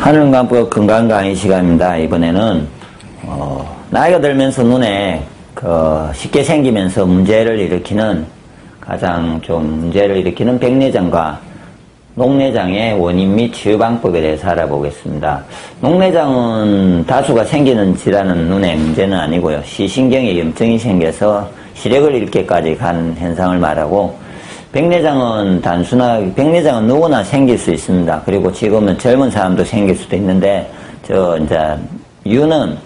하늘감법 건강 강의 시간입니다. 이번에는 어, 나이가 들면서 눈에 그 쉽게 생기면서 문제를 일으키는 가장 좀 문제를 일으키는 백내장과 녹내장의 원인 및 치유 방법에 대해서 알아보겠습니다. 녹내장은 다수가 생기는 질환은 눈의 문제는 아니고요. 시신경에 염증이 생겨서 시력을 잃게까지 간 현상을 말하고 백내장은 단순하게 백내장은 누구나 생길 수 있습니다. 그리고 지금은 젊은 사람도 생길 수도 있는데 저 이제 이유는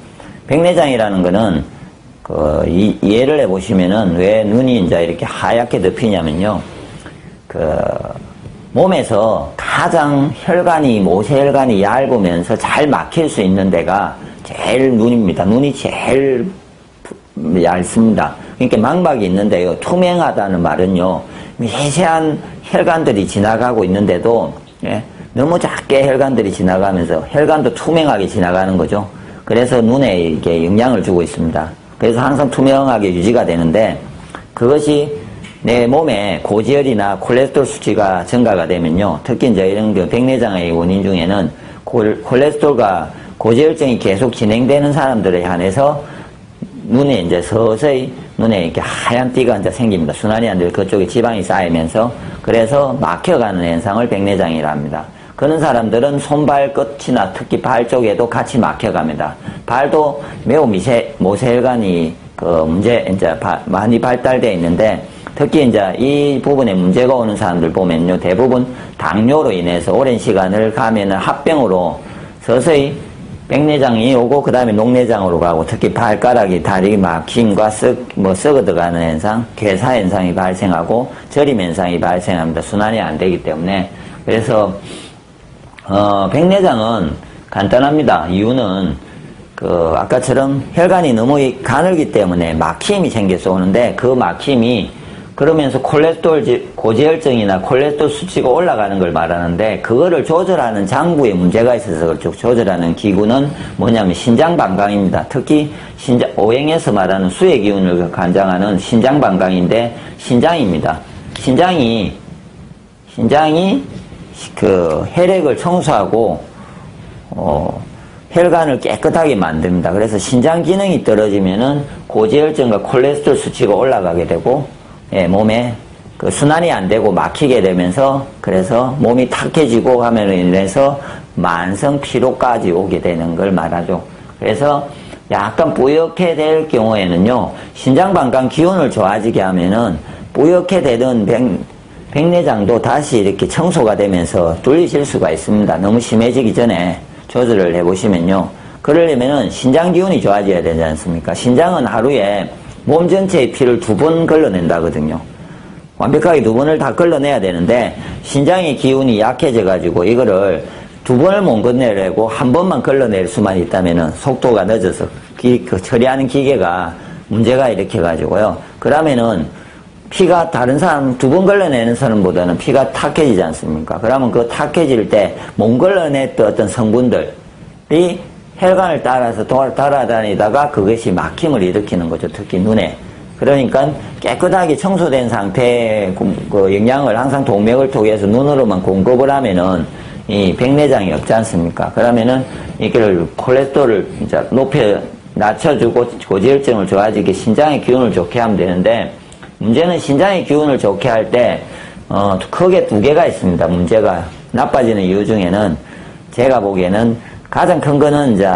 백내장이라는 거는 그 이, 이해를 해 보시면은 왜 눈이 이제 이렇게 하얗게 덮이냐면요. 그 몸에서 가장 혈관이 모세혈관이 얇으면서 잘 막힐 수 있는 데가 제일 눈입니다. 눈이 제일 얇습니다. 그러니까 망박이 있는데요. 투명하다는 말은요. 미세한 혈관들이 지나가고 있는데도 예, 너무 작게 혈관들이 지나가면서 혈관도 투명하게 지나가는 거죠. 그래서 눈에 이렇게 영향을 주고 있습니다. 그래서 항상 투명하게 유지가 되는데 그것이 내 몸에 고지혈이나 콜레스테롤 수치가 증가가 되면요. 특히 이제 이런 그 백내장의 원인 중에는 콜레스테롤과 고지혈증이 계속 진행되는 사람들에 한해서 눈에 이제 서서히 눈에 이렇게 하얀 띠가 이제 생깁니다. 순환이 안 되고 그쪽에 지방이 쌓이면서 그래서 막혀가는 현상을 백내장이라 합니다. 그런 사람들은 손발 끝이나 특히 발 쪽에도 같이 막혀갑니다. 발도 매우 미세, 모세혈관이 그 문제, 이제 바, 많이 발달되어 있는데 특히 이제 이 부분에 문제가 오는 사람들 보면요. 대부분 당뇨로 인해서 오랜 시간을 가면은 합병으로 서서히 백내장이 오고 그 다음에 녹내장으로 가고 특히 발가락이 다리 막힘과 썩, 뭐 썩어 들어가는 현상, 괴사 현상이 발생하고 저림 현상이 발생합니다. 순환이 안 되기 때문에 그래서 어, 백내장은 간단합니다. 이유는 그 아까처럼 혈관이 너무 가늘기 때문에 막힘이 생겨서 오는데 그 막힘이 그러면서 콜레스테롤 고지혈증이나 콜레스테롤 수치가 올라가는 걸 말하는데 그거를 조절하는 장부에 문제가 있어서 그렇죠. 조절하는 기구는 뭐냐면 신장 방광입니다. 특히 신장 오행에서 말하는 수의 기운을 관장하는 신장 방광인데 신장입니다. 신장이 신장이 그 혈액을 청소하고 어, 혈관을 깨끗하게 만듭니다. 그래서 신장 기능이 떨어지면은 고지혈증과 콜레스테롤 수치가 올라가게 되고 예, 몸에 그 순환이 안 되고 막히게 되면서 그래서 몸이 탁해지고 하면로 인해서 만성 피로까지 오게 되는 걸 말하죠. 그래서 약간 뿌옇게 될 경우에는요, 신장방광 기운을 좋아지게 하면은 뿌옇게 되던 백, 백내장도 다시 이렇게 청소가 되면서 뚫리실 수가 있습니다. 너무 심해지기 전에 조절을 해보시면요. 그러려면은 신장 기운이 좋아져야 되지 않습니까? 신장은 하루에 몸 전체의 피를 두 번 걸러낸다거든요. 완벽하게 두 번을 다 걸러내야 되는데 신장의 기운이 약해져 가지고 이거를 두 번을 못 걸러내고 한 번만 걸러낼 수만 있다면 속도가 늦어서 기, 그 처리하는 기계가 문제가 일으켜 가지고요. 그러면은 피가 다른 사람 두 번 걸러내는 사람보다는 피가 탁해지지 않습니까? 그러면 그 탁해질 때못 걸러냈던 어떤 성분들이 혈관을 따라서 돌아다니다가 그것이 막힘을 일으키는 거죠. 특히 눈에. 그러니까 깨끗하게 청소된 상태의 그 영양을 항상 동맥을 통해서 눈으로만 공급을 하면은 이 백내장이 없지 않습니까? 그러면은 이걸 콜레스테롤을 이제 높여 낮춰주고 고지혈증을 좋아지게 신장의 기운을 좋게 하면 되는데 문제는 신장의 기운을 좋게 할때 어, 크게 두 개가 있습니다. 문제가 나빠지는 이유 중에는 제가 보기에는 가장 큰 거는 이제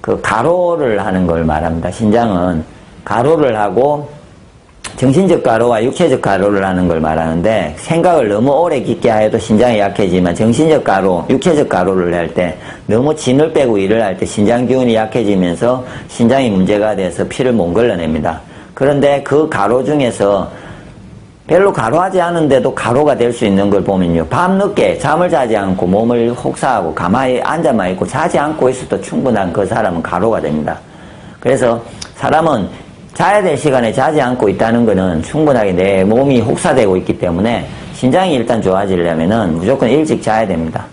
그 가로를 하는 걸 말합니다. 신장은 가로를 하고 정신적 가로와 육체적 가로를 하는 걸 말하는데 생각을 너무 오래 깊게 해도 신장이 약해지만 정신적 가로, 육체적 가로를 할 때 너무 진을 빼고 일을 할 때 신장 기운이 약해지면서 신장이 문제가 돼서 피를 못 걸러냅니다. 그런데 그 가로 중에서 별로 가로하지 않은데도 가로가 될 수 있는 걸 보면요. 밤늦게 잠을 자지 않고 몸을 혹사하고 가만히 앉아만 있고 자지 않고 있어도 충분한 그 사람은 가로가 됩니다. 그래서 사람은 자야 될 시간에 자지 않고 있다는 것은 충분하게 내 몸이 혹사되고 있기 때문에 신장이 일단 좋아지려면 무조건 일찍 자야 됩니다.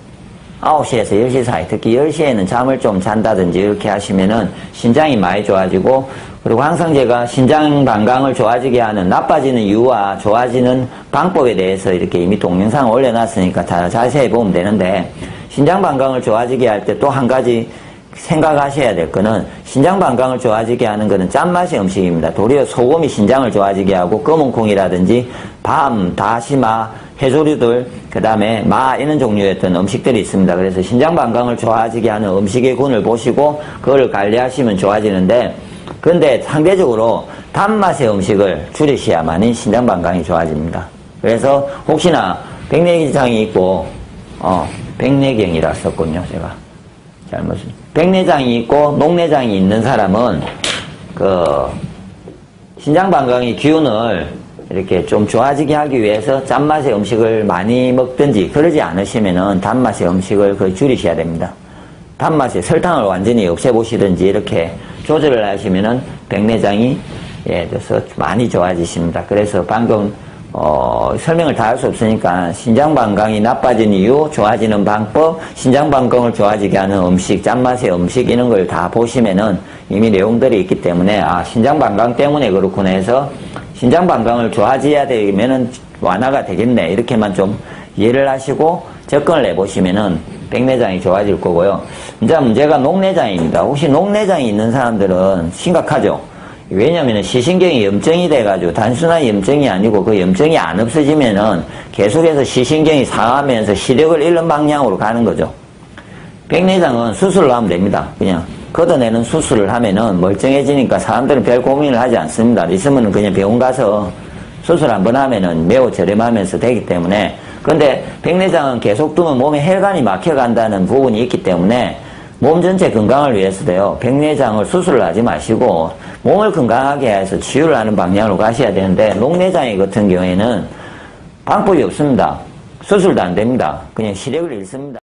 9시에서 10시 사이, 특히 10시에는 잠을 좀 잔다든지 이렇게 하시면은 신장이 많이 좋아지고 그리고 항상 제가 신장 방광을 좋아지게 하는 나빠지는 이유와 좋아지는 방법에 대해서 이렇게 이미 동영상을 올려놨으니까 다 자세히 보면 되는데 신장 방광을 좋아지게 할 때 또 한 가지 생각하셔야 될 거는 신장 방광을 좋아지게 하는 거는 짠맛의 음식입니다. 도리어 소금이 신장을 좋아지게 하고 검은 콩이라든지 밤, 다시마, 해조류들, 그 다음에 마 이런 종류의 어떤 음식들이 있습니다. 그래서 신장 방광을 좋아지게 하는 음식의 군을 보시고 그걸 관리하시면 좋아지는데 근데 상대적으로 단맛의 음식을 줄이셔야만이 신장 방광이 좋아집니다. 그래서 혹시나 백내장이 있고 어 백내경이라 썼군요 제가 잘못 백내장이 있고 녹내장이 있는 사람은 그 신장 방광의 기운을 이렇게 좀 좋아지게 하기 위해서 짠맛의 음식을 많이 먹든지 그러지 않으시면은 단맛의 음식을 거의 줄이셔야 됩니다. 단맛의 설탕을 완전히 없애보시든지 이렇게 조절을 하시면은 백내장이 예, 그래서 많이 좋아지십니다. 그래서 방금 어, 설명을 다 할 수 없으니까 신장 방광이 나빠진 이유, 좋아지는 방법, 신장 방광을 좋아지게 하는 음식, 짠맛의 음식 이런 걸 다 보시면은 이미 내용들이 있기 때문에 아 신장 방광 때문에 그렇구나 해서 신장 방광을 좋아져야 되면은 완화가 되겠네 이렇게만 좀 이해를 하시고 접근을 해보시면은 백내장이 좋아질 거고요. 이제 문제가 녹내장입니다. 혹시 녹내장이 있는 사람들은 심각하죠. 왜냐하면 시신경이 염증이 돼가지고 단순한 염증이 아니고 그 염증이 안 없어지면은 계속해서 시신경이 상하면서 시력을 잃는 방향으로 가는 거죠. 백내장은 수술을 하면 됩니다. 그냥 걷어내는 수술을 하면은 멀쩡해지니까 사람들은 별 고민을 하지 않습니다. 있으면은 그냥 병원 가서 수술 한 번 하면은 매우 저렴하면서 되기 때문에 근데 백내장은 계속 두면 몸에 혈관이 막혀간다는 부분이 있기 때문에 몸 전체 건강을 위해서도요 백내장을 수술을 하지 마시고 몸을 건강하게 해서 치유를 하는 방향으로 가셔야 되는데 녹내장이 같은 경우에는 방법이 없습니다. 수술도 안 됩니다. 그냥 시력을 잃습니다.